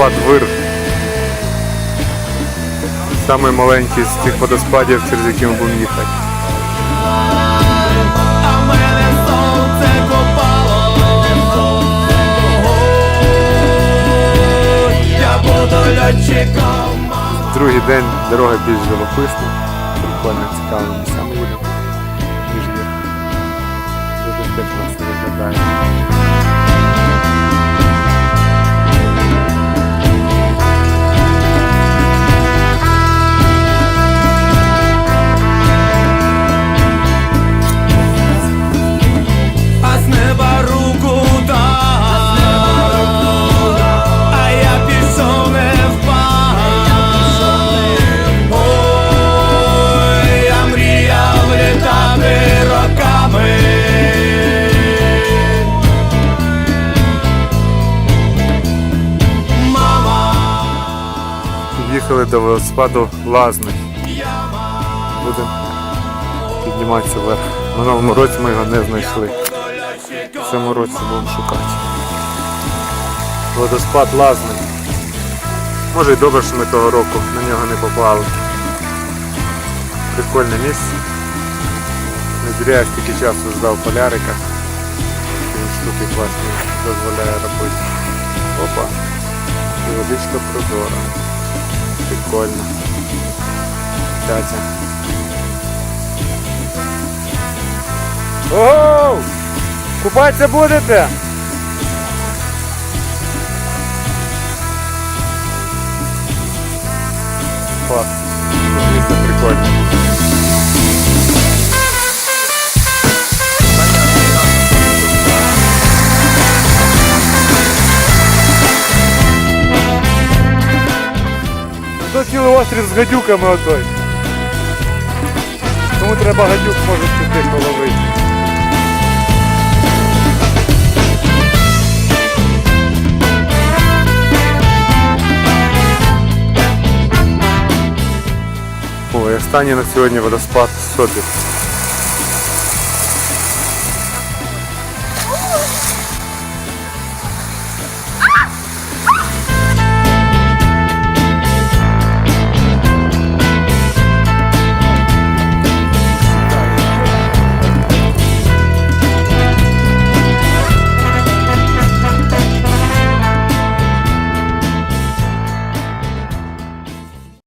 водоспад Вир. Самий маленький з тих водоспадів, через які ми будемо їхати. Другий день дорога більш живописна. Прикольно, цікаво Під'їхали до водоспаду Лазник. Будемо підніматися вверх. Минулому році ми його не знайшли. В цьому році будемо шукати. Водоспад Лазник. Може і добре, що ми того року на нього не попали. Прикольне місце. Не зря я стільки часу ждав полярика. Він штуки класні дозволяє робити. Опа. І водичка прозора. Прикольно. Тятя. Ого! Купатися будете? Клас. Місце прикольне. Цілий острів з гадюками отой. Тому треба гадюк може піти половити. Ой, останній на сьогодні водоспад Сопіт.